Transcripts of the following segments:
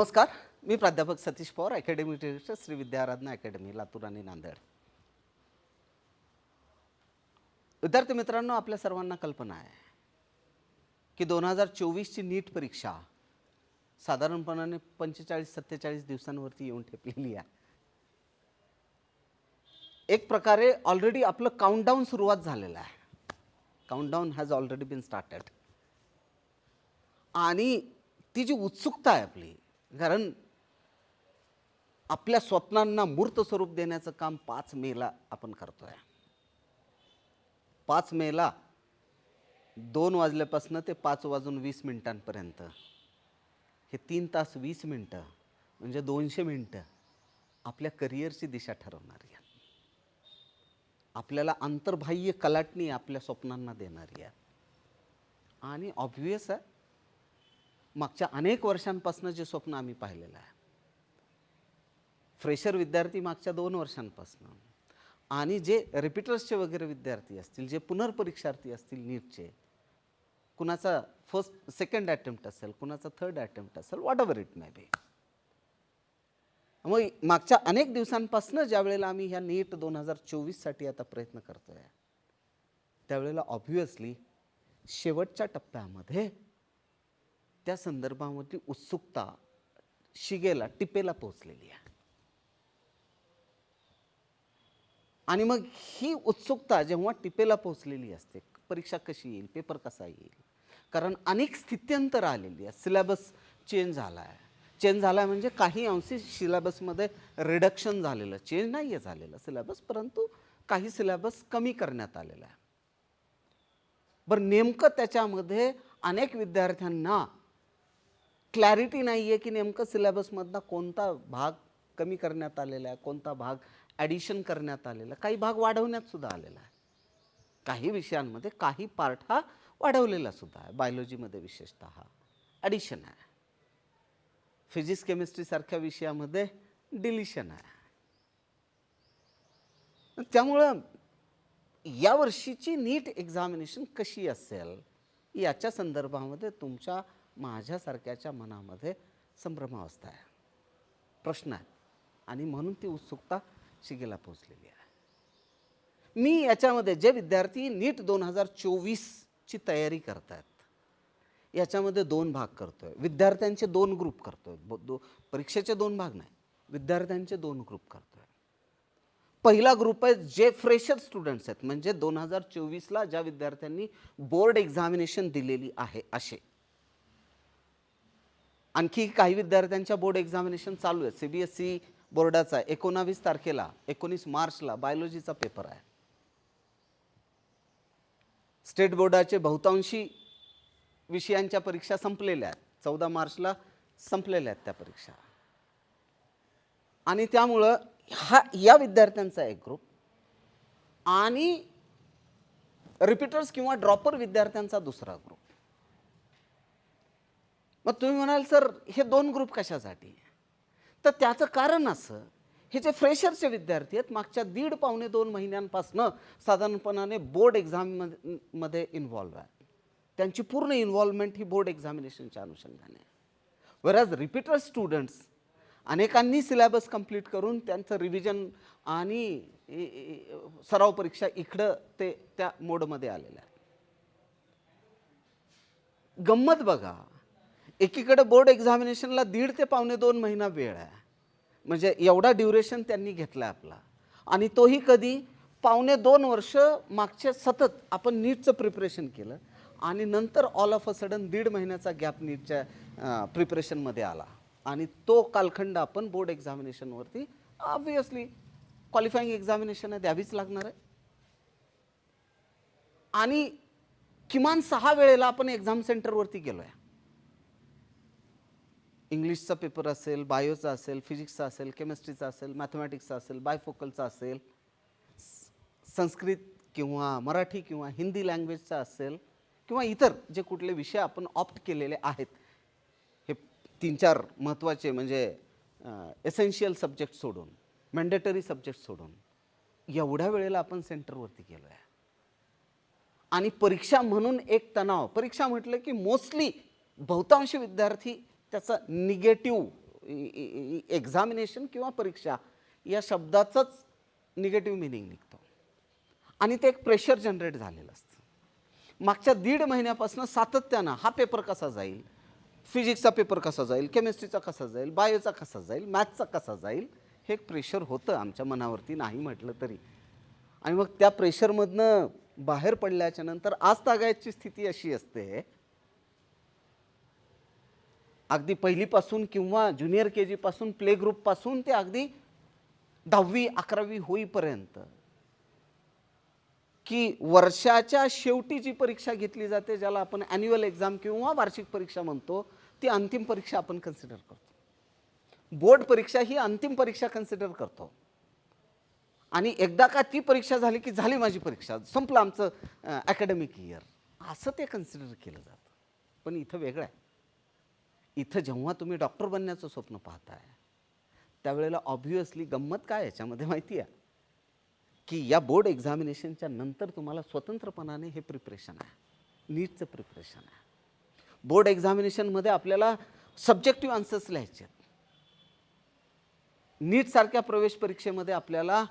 नमस्कार. मी प्राध्यापक Satish Pawar academy director Shri Vidyaradhana academy Latur आणि नांदेड. विद्यार्थी मित्रांनो आपल्या सर्वांना कल्पना आहे की दोन हजार चोवीसची नीट परीक्षा साधारणपणाने पंचेचाळीस सत्तेचाळीस दिवसांवरती येऊन ठेपलेली आहे. एक प्रकारे ऑलरेडी आपलं काउंटडाऊन सुरुवात झालेलं आहे. Countdown has already been started आणि ती जी उत्सुकता आहे आपली कारण आपल्या स्वप्नांना मूर्त स्वरूप देण्याचं काम पाच मेला आपण करतोय. पाच मेला दोन वाजल्यापासून ते पाच वाजून वीस मिनिटांपर्यंत. हे तीन तास वीस मिनटं म्हणजे दोनशे मिनटं आपल्या करिअरची दिशा ठरवणारी आहेत. आपल्याला अंतर्बाह्य कलाटणी आपल्या स्वप्नांना देणारी आहे आणि ऑब्वियस आहे मागच्या अनेक वर्षांपासून जे स्वप्न आम्ही पाहिलेलं आहे. फ्रेशर विद्यार्थी मागच्या दोन वर्षांपासून. आणि जे रिपीटर्सचे वगैरे विद्यार्थी असतील जे पुनर्परीक्षार्थी असतील नीटचे कुणाचा फर्स्ट सेकंड अटेम्प्ट असेल कुणाचा थर्ड अटेम्प्ट असेल whatever it may be मग मागच्या अनेक दिवसांपासून ज्या वेळेला आम्ही ह्या नीट दोन हजार चोवीससाठी आता प्रयत्न करतोय त्यावेळेला ऑब्व्हियसली शेवटच्या टप्प्यामध्ये त्या संदर्भामधली उत्सुकता शिगेला टिपेला पोचलेली आहे. आणि मग ही उत्सुकता जेव्हा टिपेला पोचलेली असते परीक्षा कशी येईल पेपर कसा येईल? कारण अनेक स्थित्यंतर आलेली आहे सिलेबस चेंज झाला आहे चेंज झाला म्हणजे काही अंशी सिलेबसमध्ये रिडक्शन झालेलं चेंज नाही आहे झालेलं सिलेबस परंतु काही सिलेबस कमी करण्यात आलेला आहे. बरं नेमकं त्याच्यामध्ये अनेक विद्यार्थ्यांना क्लॅरिटी नाही आहे की नेमकं सिलेबसमधला कोणता भाग कमी करण्यात आलेला आहे कोणता भाग ॲडिशन करण्यात आलेला आहे. काही भाग वाढवण्यात सुद्धा आलेला आहे. काही विषयांमध्ये काही पार्ट हा वाढवलेला सुद्धा आहे. बायोलॉजीमध्ये विशेषतः ॲडिशन आहे. फिजिक्स केमिस्ट्रीसारख्या विषयामध्ये डिलिशन आहे. त्यामुळं या वर्षीची नीट एक्झामिनेशन कशी असेल याच्या संदर्भामध्ये तुमच्या माझ्यासारख्याच्या मनामध्ये संभ्रमावस्था आहे. प्रश्न आहे. आणि म्हणून ती उत्सुकता शिगेला पोचलेली आहे. मी याच्यामध्ये जे विद्यार्थी नीट दोन हजार चोवीसची तयारी करतात याच्यामध्ये दोन भाग करतोय. विद्यार्थ्यांचे दोन ग्रुप करतोय. आहे दो परीक्षेचे दोन भाग नाही विद्यार्थ्यांचे दोन ग्रुप करतोय. पहिला ग्रुप आहे जे फ्रेशर स्टुडंट्स आहेत. म्हणजे दोन हजार चोवीसला ज्या विद्यार्थ्यांनी बोर्ड एक्झामिनेशन दिलेली आहे असे. आणखी काही विद्यार्थ्यांच्या बोर्ड एक्झामिनेशन चालू आहे सी बी एस सी बोर्डाचा एकोणावीस तारखेला एकोणीस मार्चला बायोलॉजीचा पेपर आहे. स्टेट बोर्डाचे बहुतांशी विषयांच्या परीक्षा संपलेल्या आहेत. चौदा मार्चला संपलेल्या आहेत त्या परीक्षा. आणि त्यामुळं हा या विद्यार्थ्यांचा एक ग्रुप आणि रिपीटर्स किंवा ड्रॉपर विद्यार्थ्यांचा दुसरा ग्रुप मग तुम्ही म्हणाल सर हे दोन ग्रुप कशासाठी? तर त्याचं कारण असं हे जे फ्रेशरचे विद्यार्थी आहेत मागच्या दीड पावणे दोन महिन्यांपासनं साधारणपणाने बोर्ड एक्झाममध्ये इन्व्हॉल्व आहे त्यांची पूर्ण इन्व्हॉल्वमेंट ही बोर्ड एक्झामिनेशनच्या अनुषंगाने. आहे वरॅज रिपीटर स्टुडंट्स अनेकांनी सिलेबस कंप्लीट करून त्यांचं रिव्हिजन आणि सराव परीक्षा इकडं ते त्या मोडमध्ये आलेल्या आहेत. गंमत बघा एकीकडे बोर्ड एक्झामिनेशनला दीड ते पावणे दोन महिना वेळ आहे. म्हणजे एवढा ड्युरेशन त्यांनी घेतला आपला. आणि तोही कधी पावणे दोन वर्ष मागच्या सतत आपण नीटचं प्रिपरेशन केलं आणि नंतर ऑल ऑफ अ सडन दीड महिन्याचा गॅप नीटच्या प्रिपरेशनमध्ये आला. आणि तो कालखंड आपण बोर्ड एक्झामिनेशनवरती ऑब्वियसली क्वालिफाईंग एक्झामिनेशन आहे द्यावीच लागणार आहे. आणि किमान सहा वेळेला आपण एक्झाम सेंटरवरती गेलो आहे इंग्लिशचा पेपर असेल बायोचा असेल फिजिक्सचा असेल केमिस्ट्रीचा असेल मॅथमॅटिक्सचा असेल बायफोकलचा असेल संस्कृत किंवा मराठी किंवा हिंदी लँग्वेजचा असेल किंवा इतर जे कुठले विषय आपण ऑप्ट केलेले आहेत हे तीन चार महत्त्वाचे म्हणजे एसेन्शियल सब्जेक्ट सोडून मॅन्डेटरी सब्जेक्ट सोडून एवढ्या वेळेला आपण सेंटरवरती गेलो आहे आणि परीक्षा म्हणून एक तणाव परीक्षा म्हटलं की मोस्टली बहुतांश विद्यार्थी त्याचा निगेटिव्ह एक्झामिनेशन किंवा परीक्षा या शब्दाचंच निगेटिव्ह मिनिंग निघतो. आणि ते एक प्रेशर जनरेट झालेलं असतं. मागच्या दीड महिन्यापासून सातत्यानं हा पेपर कसा जाईल? फिजिक्सचा पेपर कसा जाईल? केमिस्ट्रीचा कसा जाईल? बायोचा कसा जाईल? मॅथ्सचा कसा जाईल? हे एक प्रेशर होतं आमच्या मनावरती नाही म्हटलं तरी. आणि मग त्या प्रेशरमधनं बाहेर पडल्याच्यानंतर आज तागायची स्थिती अशी असते अगदी पहिलीपासून किंवा ज्युनियर के जीपासून प्ले ग्रुपपासून ते अगदी दहावी अकरावी होईपर्यंत. की वर्षाच्या शेवटी जी परीक्षा घेतली जाते ज्याला आपण ॲन्युअल एक्झाम किंवा वार्षिक परीक्षा म्हणतो ती अंतिम परीक्षा आपण कन्सिडर करतो. बोर्ड परीक्षा ही अंतिम परीक्षा कन्सिडर करतो. आणि एकदा का ती परीक्षा झाली की झाली माझी परीक्षा संपलं आमचं अकॅडमिक इयर असं ते कन्सिडर केलं जातं. पण इथं वेगळं आहे. इथं जेव्हा तुम्ही डॉक्टर बनण्याचं स्वप्न पाहताय त्यावेळेला ऑब्व्हियसली गंमत काय याच्यामध्ये माहिती आहे? की या बोर्ड एक्झामिनेशनच्या नंतर तुम्हाला स्वतंत्रपणाने हे प्रिपरेशन आहे. नीटचं प्रिपरेशन आहे. बोर्ड एक्झामिनेशनमध्ये आपल्याला सब्जेक्टिव्ह आन्सर्स लिहायचे आहेत. नीटसारख्या प्रवेश परीक्षेमध्ये आपल्याला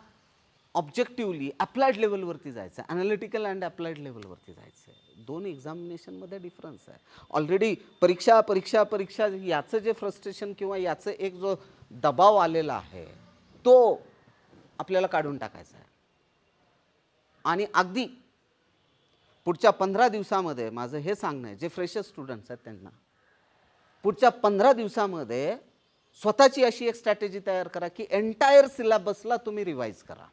ऑब्जेक्टिव्हली अप्लाइड लेवलवरती जायचं. आहे अनालिटिकल अँड अप्लाइड लेवलवरती जायचं. आहे दोन एक्झामिनेशनमध्ये डिफरन्स आहे. ऑलरेडी परीक्षा परीक्षा परीक्षा याचं जे फ्रस्ट्रेशन किंवा याचं एक जो दबाव आलेला आहे तो आपल्याला काढून टाकायचा आहे. आणि अगदी पुढच्या पंधरा दिवसामध्ये माझं हे सांगणं आहे जे फ्रेशर स्टुडंट्स आहेत त्यांना पुढच्या पंधरा दिवसामध्ये स्वतःची अशी एक स्ट्रॅटेजी तयार करा की एंटायर सिलेबसला तुम्ही रिवाईज करा.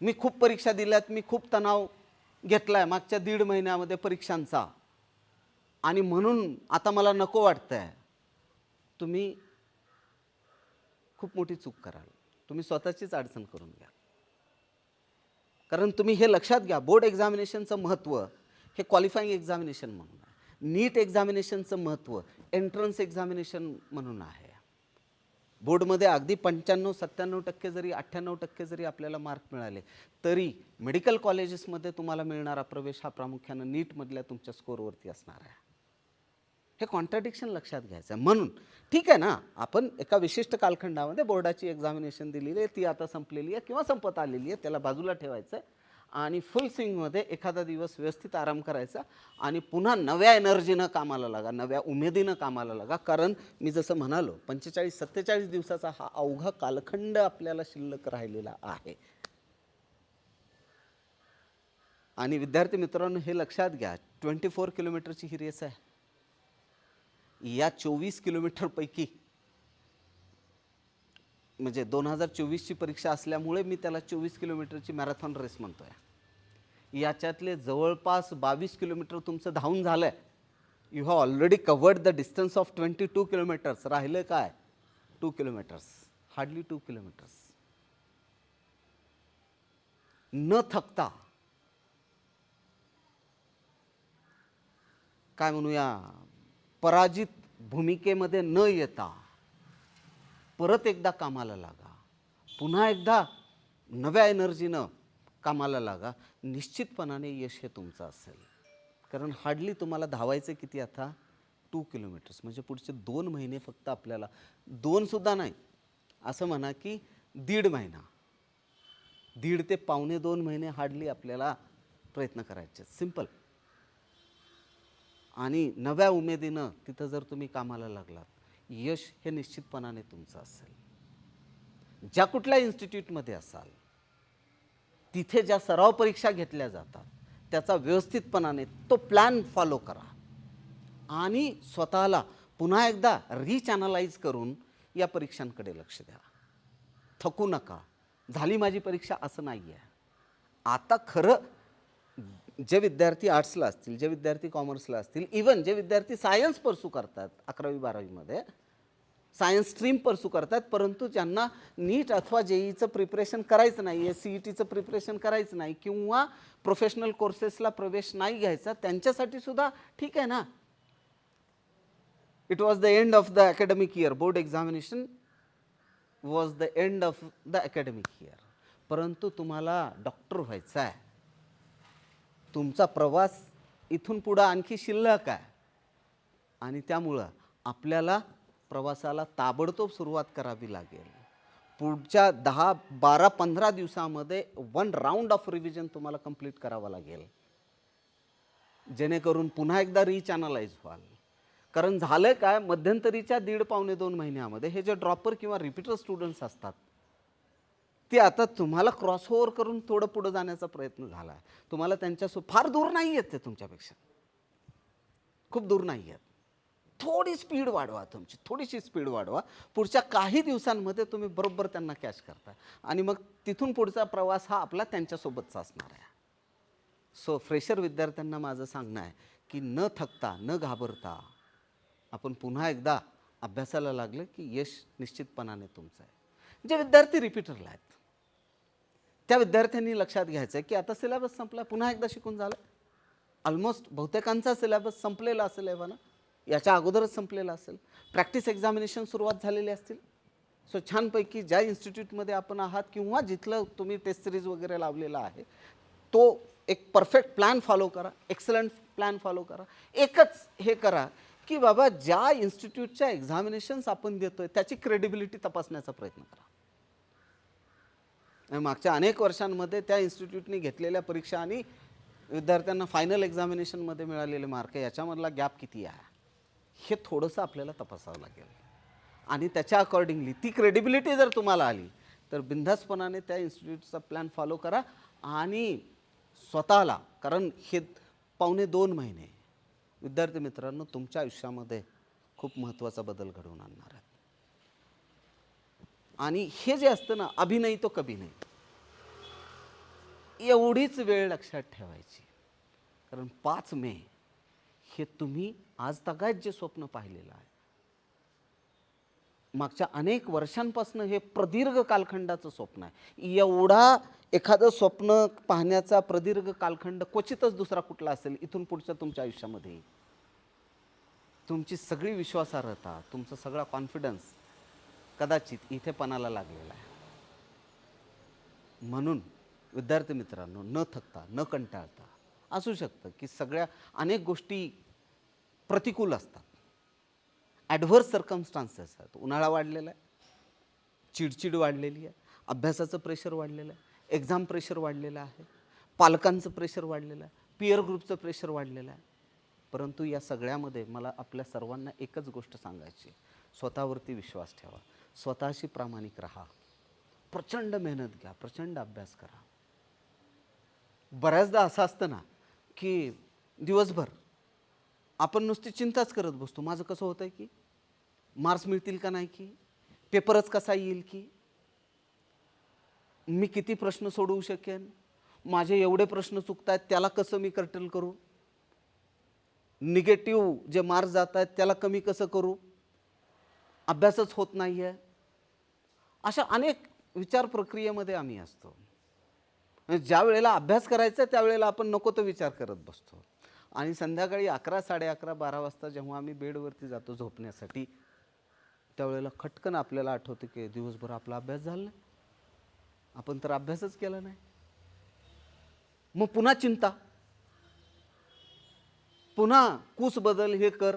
मी खूप परीक्षा दिल्यात मी खूप तणाव घेतला आहे मागच्या दीड महिन्यामध्ये परीक्षांचा. आणि म्हणून आता मला नको वाटतं आहे तुम्ही खूप मोठी चूक कराल. तुम्ही स्वतःचीच अडचण करून घ्या. कारण तुम्ही हे लक्षात घ्या बोर्ड एक्झामिनेशनचं महत्त्व हे क्वालिफाईंग एक्झामिनेशन म्हणून आहे. नीट एक्झामिनेशनचं महत्त्व एंट्रन्स एक्झामिनेशन म्हणून आहे. बोर्डमध्ये अगदी पंच्याण्णव सत्त्याण्णव टक्के जरी अठ्ठ्याण्णव टक्के जरी आपल्याला मार्क मिळाले तरी मेडिकल कॉलेजेसमध्ये तुम्हाला मिळणारा प्रवेश हा प्रामुख्यानं नीटमधल्या तुमच्या स्कोअरवरती असणार आहे. हे कॉन्ट्रॅडिक्शन लक्षात घ्यायचं आहे. म्हणून ठीक आहे ना आपण एका विशिष्ट कालखंडामध्ये बोर्डाची एक्झामिनेशन दिलेली आहे ती आता संपलेली आहे किंवा संपत आलेली आहे त्याला बाजूला ठेवायचं आहे. आणि फुल स्विंगमध्ये एखादा दिवस व्यवस्थित आराम करायचा आणि पुन्हा नव्या एनर्जीनं कामाला लागा नव्या उमेदीनं कामाला लागा. कारण मी जसं म्हणालो पंचेचाळीस सत्तेचाळीस दिवसाचा हा अवघा कालखंड आपल्याला शिल्लक राहिलेला आहे. आणि विद्यार्थी मित्रांनो हे लक्षात घ्या ट्वेंटी फोर किलोमीटरची ही रेस आहे. या चोवीस किलोमीटरपैकी म्हणजे दोन हजार चोवीसची परीक्षा असल्यामुळे मी त्याला चोवीस किलोमीटरची मॅरेथॉन रेस म्हणतो आहे याच्यातले जवळपास बावीस किलोमीटर तुमचं धावून झालं आहे you have already covered the distance of twenty two kilometres राहिलं काय? Two kilometres hardly two kilometres न थकता. काय म्हणूया? पराजित भूमिकेमध्ये न येता. परत एकदा कामाला लागा. पुन्हा एकदा नव्या एनर्जीनं कामाला लागा. निश्चितपणाने यश हे तुमचं असेल. कारण हार्डली तुम्हाला धावायचं किती आता? टू किलोमीटर्स म्हणजे पुढचे दोन महिने फक्त आपल्याला. दोनसुद्धा नाही. असं म्हणा की दीड महिना. दीड ते पावणे दोन महिने हार्डली आपल्याला प्रयत्न करायचे सिंपल आणि नव्या उमेदीनं तिथं जर तुम्ही कामाला लागलात यश हे निश्चितपणाने तुमचं असेल. ज्या कुठल्या इन्स्टिट्यूटमध्ये असाल तिथे ज्या सराव परीक्षा घेतल्या जातात त्याचा व्यवस्थितपणाने तो प्लॅन फॉलो करा. आणि स्वतःला पुन्हा एकदा रिचॅनलाइज करून या परीक्षांकडे लक्ष द्या. थकू नका. झाली माझी परीक्षा असं नाही आहे आता खरं जे विद्यार्थी आर्ट्सला असतील जे विद्यार्थी कॉमर्सला असतील इवन जे विद्यार्थी सायन्स परसू करतात अकरावी बारावीमध्ये सायन्स स्ट्रीम परसू करतात परंतु ज्यांना नीट अथवा जेईचं प्रिपरेशन करायचं नाही आहे सी ई टीचं प्रिपरेशन करायचं नाही किंवा प्रोफेशनल कोर्सेसला प्रवेश नाही घ्यायचा त्यांच्यासाठी सुद्धा ठीक आहे ना? It was the end of the academic year board examination was the end of the academic year परंतु तुम्हाला डॉक्टर व्हायचं आहे. तुमचा प्रवास इथून पुढं आणखी शिल्लक आहे. आणि त्यामुळं आपल्याला प्रवासाला ताबडतोब सुरुवात करावी लागेल. पुढच्या दहा बारा पंधरा दिवसामध्ये वन राऊंड ऑफ रिव्हिजन तुम्हाला कंप्लीट करावं लागेल. जेणेकरून पुन्हा एकदा रिचॅनलाइज व्हाल. कारण झालं काय? मध्यंतरीच्या दीड पावणे दोन महिन्यामध्ये हे जे ड्रॉपर किंवा रिपीटर स्टुडंट्स असतात ते आता तुम्हाला क्रॉस ओव्हर करून थोडं पुढं जाण्याचा प्रयत्न झाला आहे तुम्हाला त्यांच्यासो फार दूर नाही आहेत ते तुमच्यापेक्षा. खूप दूर नाही आहेत थोडी स्पीड वाढवा तुमची थोडीशी स्पीड वाढवा. पुढच्या काही दिवसांमध्ये तुम्ही बरोबर त्यांना कॅश करता. आणि मग तिथून पुढचा प्रवास हा आपला त्यांच्यासोबतचा असणार आहे. सो फ्रेशर विद्यार्थ्यांना माझं सांगणं आहे की न थकता न घाबरता आपण पुन्हा एकदा अभ्यासाला लागलं की यश निश्चितपणाने तुमचं आहे. जे विद्यार्थी रिपीटरला आहेत त्या विद्यार्थ्यांनी लक्षात घ्यायचं आहे की आता सिलेबस संपला पुन्हा एकदा शिकून झालं. ऑलमोस्ट बहुतेकांचा सिलेबस संपलेला असेल एव्हा ना याच्या अगोदरच संपलेला असेल. प्रॅक्टिस एक्झामिनेशन सुरुवात झालेली असतील. सो छानपैकी ज्या इन्स्टिट्यूटमध्ये आपण आहात किंवा जिथलं तुम्ही टेस्ट सिरीज वगैरे लावलेला आहे तो एक परफेक्ट प्लॅन फॉलो करा एक्सलंट प्लॅन फॉलो करा. एकच हे करा की बाबा ज्या इन्स्टिट्यूटच्या एक्झामिनेशन्स आपण देतोय त्याची क्रेडिबिलिटी तपासण्याचा प्रयत्न करा. आणि मागच्या अनेक वर्षांमध्ये त्या इन्स्टिट्यूटने घेतलेल्या परीक्षा आणि विद्यार्थ्यांना फायनल एक्झामिनेशनमध्ये मिळालेले मार्क याच्यामधला गॅप किती आहे? हे थोडंसं आपल्याला तपासावं लागेल. आणि त्याच्या अकॉर्डिंगली ती क्रेडिबिलिटी जर तुम्हाला आली तर बिनधास्तपणाने त्या इन्स्टिट्यूटचा प्लॅन फॉलो करा आणि स्वतःला कारण हे पावणे दोन महिने विद्यार्थी मित्रांनो तुमच्या आयुष्यामध्ये खूप महत्त्वाचा बदल घडवून आणणार आहेत. आणि हे जे असतं ना अभिनय तो कभी नाही एवढीच वेळ लक्षात ठेवायची. कारण पाच मे हे तुम्ही आज तगायत जे स्वप्न पाहिलेलं आहे. मागच्या अनेक वर्षांपासून हे प्रदीर्घ कालखंडाचं स्वप्न आहे. एवढा एखादं स्वप्न पाहण्याचा प्रदीर्घ कालखंड क्वचितच दुसरा कुठला असेल इथून पुढच्या तुमच्या आयुष्यामध्ये. तुमची सगळी विश्वासार्हता तुमचा सगळा कॉन्फिडन्स कदाचित इथे पणाला लागलेला आहे. म्हणून विद्यार्थी मित्रांनो न थकता न कंटाळता असू शकतं की सगळ्या अनेक गोष्टी प्रतिकूल असतात. ॲडव्हर्स सर्कमस्टान्सेस आहेत. उन्हाळा वाढलेला आहे. चिडचिड वाढलेली आहे. अभ्यासाचं प्रेशर वाढलेलं आहे. एक्झाम प्रेशर वाढलेलं आहे. पालकांचं प्रेशर वाढलेलं आहे. पियर ग्रुपचं प्रेशर वाढलेलं आहे. परंतु या सगळ्यामध्ये मला आपल्या सर्वांना एकच गोष्ट सांगायची स्वतःवरती विश्वास ठेवा. स्वतःशी प्रामाणिक राहा. प्रचंड मेहनत घ्या. प्रचंड अभ्यास करा. बऱ्याचदा असं असतं ना की दिवसभर आपण नुसती चिंताच करत बसतो माझं कसं होतं आहे की? मार्क्स मिळतील का नाही की? पेपरच कसा येईल की? मी किती प्रश्न सोडवू शकेन? माझे एवढे प्रश्न चुकत आहेत त्याला कसं मी कर्टल करू? निगेटिव्ह जे मार्क्स जात आहेत त्याला कमी कसं करू? अभ्यासच होत नाही आहे अशा अनेक विचार प्रक्रियेमध्ये आम्ही असतो. म्हणजे ज्या वेळेला अभ्यास करायचा त्यावेळेला आपण नको तो विचार करत बसतो. आणि संध्याकाळी अकरा साडे अकरा बारा वाजता जेव्हा आम्ही बेडवरती जातो झोपण्यासाठी त्यावेळेला खटकन आपल्याला आठवतं की दिवसभर आपला अभ्यास झाला नाही. आपण तर अभ्यासच केला नाही. मग पुन्हा चिंता. पुन्हा कूस बदल हे कर.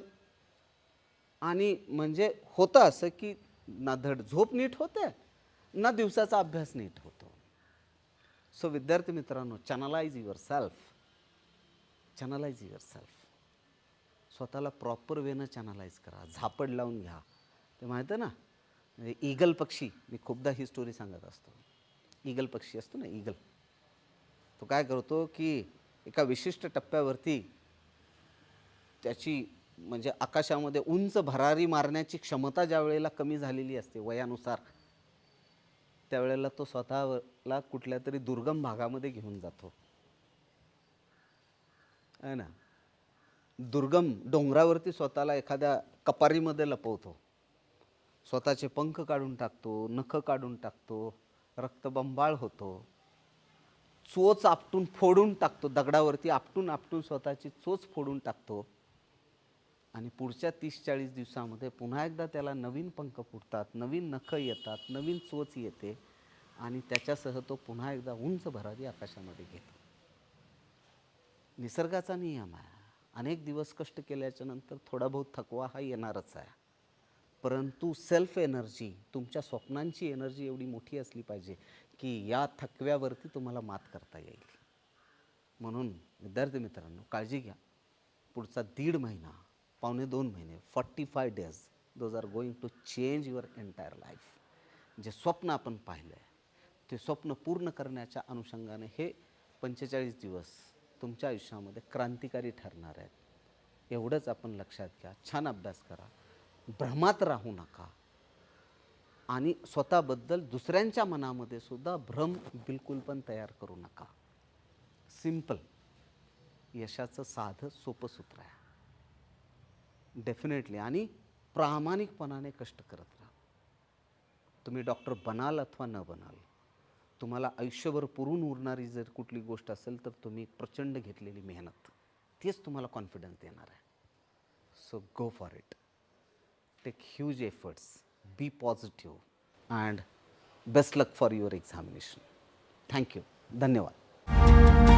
आणि म्हणजे होतं असं की ना धड झोप नीट होते ना दिवसाचा अभ्यास नीट होतो. सो विद्यार्थी मित्रांनो channelise yourself channelise yourself स्वतःला प्रॉपर वेनं चॅनलाइज करा. झापड लावून घ्या. ते माहिती आहे ना? म्हणजे ईगल पक्षी मी खूपदा ही स्टोरी सांगत असतो. ईगल पक्षी असतो ना ईगल तो काय करतो की एका विशिष्ट टप्प्यावरती त्याची म्हणजे आकाशामध्ये उंच भरारी मारण्याची क्षमता ज्या वेळेला कमी झालेली असते वयानुसार त्यावेळेला तो स्वतःला कुठल्या तरी दुर्गम भागामध्ये घेऊन जातो. आहे ना? दुर्गम डोंगरावरती स्वतःला एखाद्या कपारीमध्ये लपवतो. स्वतःचे पंख काढून टाकतो नखं काढून टाकतो रक्तबंबाळ होतो. चोच आपटून फोडून टाकतो दगडावरती आपटून आपटून स्वतःची चोच फोडून टाकतो. आणि पुढच्या तीस चाळीस दिवसामध्ये पुन्हा एकदा त्याला नवीन पंख फुटतात नवीन नखं येतात नवीन चोच येते आणि त्याच्यासह तो पुन्हा एकदा उंच भरारी आकाशामध्ये घेतो. निसर्गाचा नियम आहे. अनेक दिवस कष्ट केल्याच्यानंतर थोडा बहुत थकवा हा येणारच आहे. परंतु सेल्फ एनर्जी तुमच्या स्वप्नांची एनर्जी एवढी मोठी असली पाहिजे की या थकव्यावरती तुम्हाला मात करता येईल. म्हणून विद्यार्थी मित्रांनो काळजी घ्या. पुढचा दीड महिना पावणे दोन महिने forty five days those are going to change your entire life जे स्वप्न आपण पाहिलं आहे ते स्वप्न पूर्ण करण्याच्या अनुषंगाने हे पंचेचाळीस दिवस तुमच्या आयुष्यामध्ये क्रांतिकारी ठरणार आहेत. एवढंच आपण लक्षात घ्या छान अभ्यास करा भ्रमात राहू नका. आणि स्वतःबद्दल दुसऱ्यांच्या मनामध्ये सुद्धा भ्रम बिलकुल पण तयार करू नका. सिंपल यशाचं साधं सोपं सूत्र आहे. डेफिनेटली आणि प्रामाणिकपणाने कष्ट करत राहा. तुम्ही डॉक्टर बनाल अथवा न बनाल तुम्हाला आयुष्यभर पुरून उरणारी जर कुठली गोष्ट असेल तर तुम्ही प्रचंड घेतलेली मेहनत. तेच तुम्हाला कॉन्फिडन्स देणार आहे. So go for it take huge efforts be positive and best luck for your examination thank you धन्यवाद.